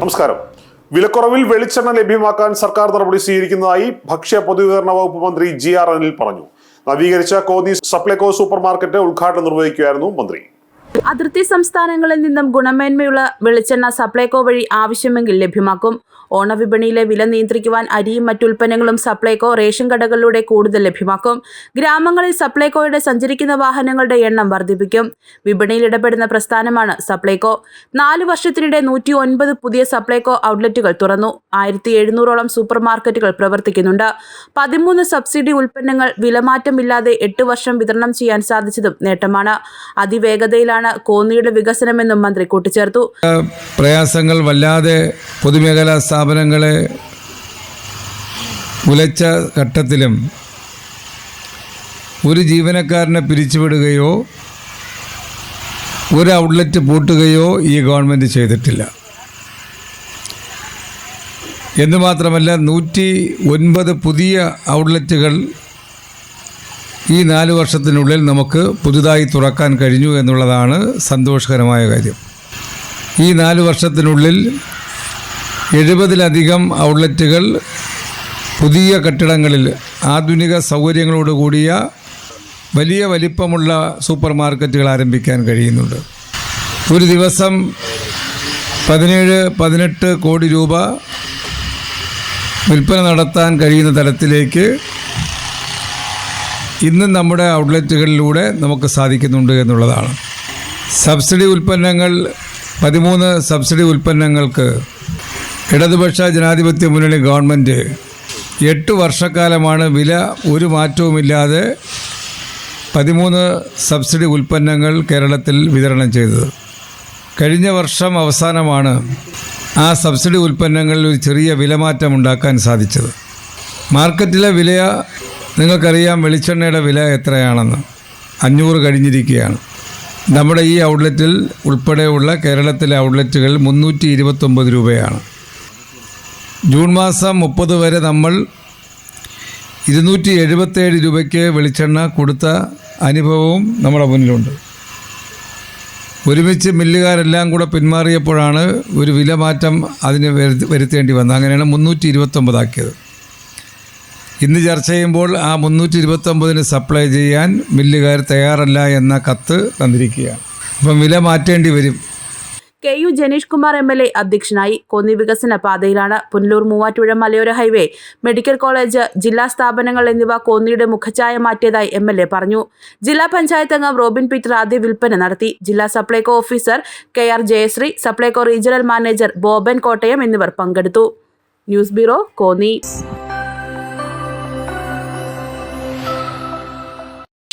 നമസ്കാരം. വിലക്കുറവിൽ വെളിച്ചെണ്ണ ലഭ്യമാക്കാൻ സർക്കാർ നടപടി സ്വീകരിക്കുന്നതായി ഭക്ഷ്യ പൊതുവിതരണ വകുപ്പ് മന്ത്രി ജി ആർ അനിൽ പറഞ്ഞു. നവീകരിച്ച കോന്നി സപ്ലൈകോ സൂപ്പർ മാർക്കറ്റ് ഉദ്ഘാടനം നിർവഹിക്കുകയായിരുന്നു മന്ത്രി. അതിർത്തി സംസ്ഥാനങ്ങളിൽ നിന്നും ഗുണമേന്മയുള്ള വെളിച്ചെണ്ണ സപ്ലൈകോ വഴി ആവശ്യമെങ്കിൽ ലഭ്യമാക്കും. ഓണവിപണിയിലെ വില നിയന്ത്രിക്കുവാൻ അരിയും മറ്റുൽപ്പന്നങ്ങളും സപ്ലൈകോ റേഷൻ കടകളിലൂടെ കൂടുതൽ ലഭ്യമാക്കും. ഗ്രാമങ്ങളിൽ സപ്ലൈകോയുടെ സഞ്ചരിക്കുന്ന വാഹനങ്ങളുടെ എണ്ണം വർദ്ധിപ്പിക്കും. വിപണിയിൽ ഇടപെടുന്ന പ്രസ്ഥാനമാണ് സപ്ലൈകോ. നാല് വർഷത്തിനിടെ നൂറ്റി ഒൻപത് പുതിയ സപ്ലൈകോ ഔട്ട്ലെറ്റുകൾ തുറന്നു. ആയിരത്തി എഴുന്നൂറോളം സൂപ്പർ മാർക്കറ്റുകൾ പ്രവർത്തിക്കുന്നുണ്ട്. പതിമൂന്ന് സബ്സിഡി ഉൽപ്പന്നങ്ങൾ വിലമാറ്റമില്ലാതെ എട്ട് വർഷം വിതരണം ചെയ്യാൻ സാധിച്ചതും നേട്ടമാണ്. അതിവേഗതയിലാണ് കോന്നിയുടെ വികസനമെന്നും മന്ത്രി കൂട്ടിച്ചേർത്തു. പ്രയാസങ്ങൾ വല്ലാതെ പൊതുമേഖലാ സ്ഥാപനങ്ങളെ ഉലച്ച ഘട്ടത്തിലും ഒരു ജീവനക്കാരനെ പിരിച്ചുവിടുകയോ ഒരു ഔട്ട്ലെറ്റ് പൂട്ടുകയോ ഈ ഗവൺമെന്റ് ചെയ്തിട്ടില്ല. എന്ന് മാത്രമല്ല നൂറ്റി ഒൻപത് പുതിയ ഔട്ട്ലെറ്റുകൾ ഈ നാല് വർഷത്തിനുള്ളിൽ നമുക്ക് പുതുതായി തുറക്കാൻ കഴിഞ്ഞു എന്നുള്ളതാണ് സന്തോഷകരമായ കാര്യം. ഈ നാല് വർഷത്തിനുള്ളിൽ എഴുപതിലധികം ഔട്ട്ലെറ്റുകൾ പുതിയ കെട്ടിടങ്ങളിൽ ആധുനിക സൗകര്യങ്ങളോട് കൂടിയ വലിയ വലിപ്പമുള്ള സൂപ്പർ മാർക്കറ്റുകൾ ആരംഭിക്കാൻ കഴിയുന്നുണ്ട്. ഒരു ദിവസം പതിനേഴ് പതിനെട്ട് കോടി രൂപ വിൽപ്പന നടത്താൻ കഴിയുന്ന തരത്തിലേക്ക് ഇന്ന് നമ്മുടെ ഔട്ട്ലെറ്റുകളിലൂടെ നമുക്ക് സാധിക്കുന്നുണ്ട് എന്നുള്ളതാണ്. സബ്സിഡി ഉൽപ്പന്നങ്ങൾ പതിമൂന്ന് സബ്സിഡി ഉൽപ്പന്നങ്ങൾക്ക് ഇടതുപക്ഷ ജനാധിപത്യ മുന്നണി ഗവൺമെന്റ് എട്ട് വർഷക്കാലമാണ് വില ഒരു മാറ്റവുമില്ലാതെ പതിമൂന്ന് സബ്സിഡി ഉൽപ്പന്നങ്ങൾ കേരളത്തിൽ വിതരണം ചെയ്തത്. കഴിഞ്ഞ വർഷം അവസാനമാണ് ആ സബ്സിഡി ഉൽപ്പന്നങ്ങളിൽ ഒരു ചെറിയ വിലമാറ്റം ഉണ്ടാക്കാൻ സാധിച്ചത്. മാർക്കറ്റിലെ വില നിങ്ങൾക്കറിയാം വെളിച്ചെണ്ണയുടെ വില എത്രയാണെന്ന്. അഞ്ഞൂറ് കഴിഞ്ഞിരിക്കുകയാണ്. നമ്മുടെ ഈ ഔട്ട്ലെറ്റിൽ ഉൾപ്പെടെയുള്ള കേരളത്തിലെ ഔട്ട്ലെറ്റുകൾ മുന്നൂറ്റി ഇരുപത്തൊമ്പത് രൂപയാണ്. ജൂൺ മാസം മുപ്പത് വരെ നമ്മൾ ഇരുന്നൂറ്റി എഴുപത്തേഴ് രൂപയ്ക്ക് വെളിച്ചെണ്ണ കൊടുത്ത അനുഭവവും നമ്മുടെ മുന്നിലുണ്ട്. ഒരുമിച്ച് മില്ലുകാരെല്ലാം കൂടെ പിന്മാറിയപ്പോഴാണ് ഒരു വിലമാറ്റം അതിന് വരുത്തി- വരുത്തേണ്ടി വന്നത്. അങ്ങനെയാണ് മുന്നൂറ്റി ഇരുപത്തൊമ്പതാക്കിയത് ഇന്ന് ചർച്ച ചെയ്യുമ്പോൾ ആ മുന്നൂറ്റി ഇരുപത്തൊമ്പതിന് സപ്ലൈ ചെയ്യാൻ മില്ലുകാർ തയ്യാറല്ല എന്ന കത്ത് തന്നിരിക്കുകയാണ്. അപ്പം വില മാറ്റേണ്ടി വരും. K U Janeesh Kumar M L A അധ്യക്ഷനായി കോന്നി വികസന പാതയിലാണ് പുനലൂർ മൂവാറ്റുപുഴ മലയോര ഹൈവേ മെഡിക്കൽ കോളേജ് ജില്ലാ സ്ഥാപനങ്ങൾ എന്നിവ കോന്നിയുടെ മുഖഛായ മാറ്റിയതായി എം എൽ എ പറഞ്ഞു. ജില്ലാ പഞ്ചായത്ത് അംഗം റോബിൻ പീറ്റർ ആദ്യ വിൽപ്പന നടത്തി. ജില്ലാ Supplyco officer K R Jayasree Supplyco regional manager Boban Kottayam എന്നിവർ പങ്കെടുത്തു. News bureau Konni.